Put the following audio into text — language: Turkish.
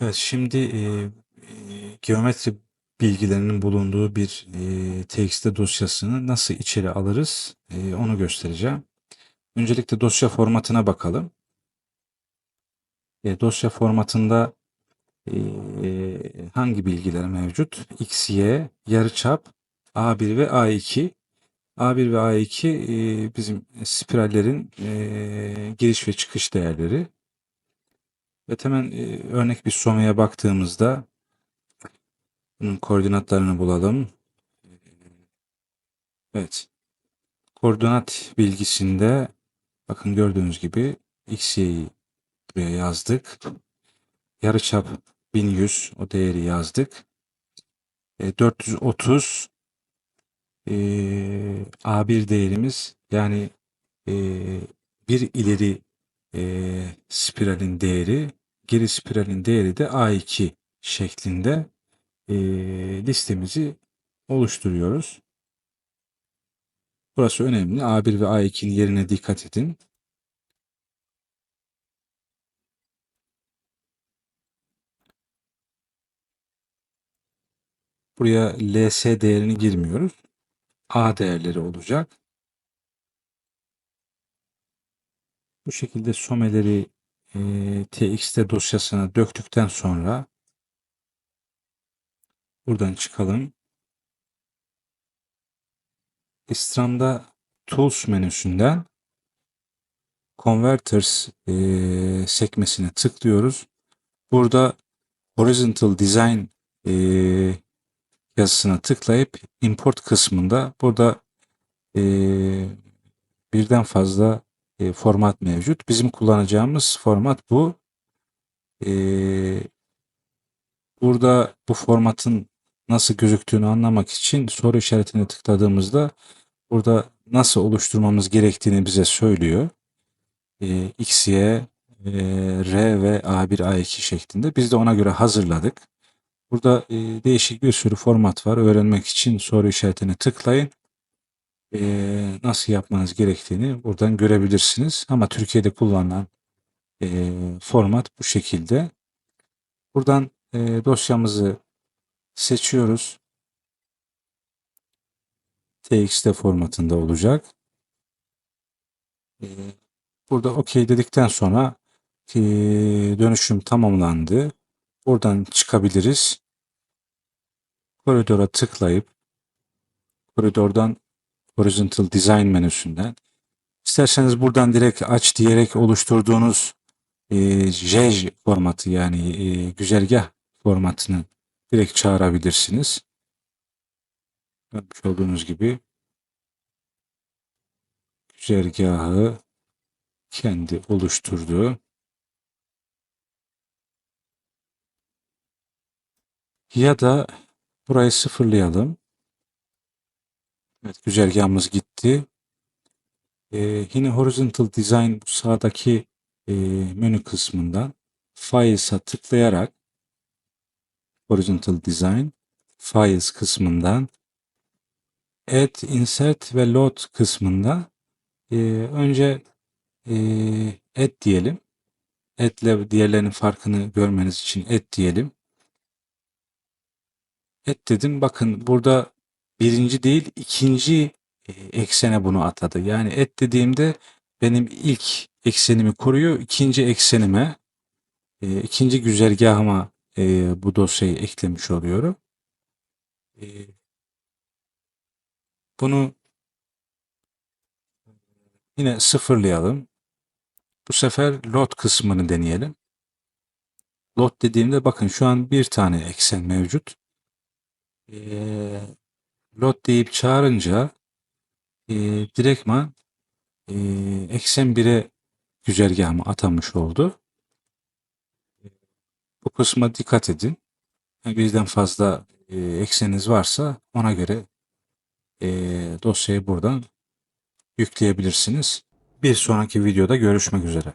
Evet, şimdi e, e, geometri bilgilerinin bulunduğu bir e, TXT dosyasını nasıl içeri alırız e, onu göstereceğim. Öncelikle dosya formatına bakalım. E, dosya formatında e, hangi bilgiler mevcut? X, Y, yarıçap, A1 ve A2. A1 ve A2 e, bizim spirallerin e, giriş ve çıkış değerleri. Evet hemen e, örnek bir somaya baktığımızda bunun koordinatlarını bulalım. Evet. Koordinat bilgisinde bakın gördüğünüz gibi x, buraya yazdık. Yarıçap 1100 o değeri yazdık. E, 430 e, A1 değerimiz yani e, bir ileri e, spiralin değeri geri spiralin değeri de A2 şeklinde e, listemizi oluşturuyoruz. Burası önemli. A1 ve A2'nin yerine dikkat edin. Buraya LS değerini girmiyoruz. A değerleri olacak. Bu şekilde someleri e, TXT dosyasına döktükten sonra buradan çıkalım. İstram'da Tools menüsünden Converters e, sekmesine tıklıyoruz. Burada Horizontal Design e, yazısına tıklayıp Import kısmında burada e, birden fazla e, format mevcut. Bizim kullanacağımız format bu. E, burada bu formatın nasıl gözüktüğünü anlamak için soru işaretine tıkladığımızda burada nasıl oluşturmamız gerektiğini bize söylüyor. E, X, Y, e, R ve A1, A2 şeklinde. Biz de ona göre hazırladık. Burada e, değişik bir sürü format var. Öğrenmek için soru işaretine tıklayın. E, nasıl yapmanız gerektiğini buradan görebilirsiniz. Ama Türkiye'de kullanılan e, format bu şekilde. Buradan e, dosyamızı seçiyoruz. TXT formatında olacak. E, burada OK dedikten sonra e, dönüşüm tamamlandı. Buradan çıkabiliriz. Koridora tıklayıp koridordan Horizontal Design menüsünden isterseniz buradan direkt aç diyerek oluşturduğunuz e, JEJ formatı yani e, güzergah formatını direkt çağırabilirsiniz. Görmüş olduğunuz gibi güzergahı kendi oluşturduğu ya da burayı sıfırlayalım. Evet güzergahımız gitti. Ee, yine Horizontal Design bu sağdaki e, menü kısmından Files'a tıklayarak Horizontal Design Files kısmından Add, Insert ve Load kısmında e, önce e, Add diyelim. Add ile diğerlerinin farkını görmeniz için Add diyelim. Add dedim. Bakın burada birinci değil ikinci e, eksene bunu atadı. Yani et dediğimde benim ilk eksenimi koruyor. ikinci eksenime e, ikinci güzergahıma e, bu dosyayı eklemiş oluyorum. Bunu yine sıfırlayalım. Bu sefer load kısmını deneyelim. Load dediğimde bakın şu an bir tane eksen mevcut. Load deyip çağırınca e, direktman e, eksen 1'e güzergahımı atamış oldu. Bu kısma dikkat edin. Birden fazla e, ekseniniz varsa ona göre e, dosyayı buradan yükleyebilirsiniz. Bir sonraki videoda görüşmek üzere.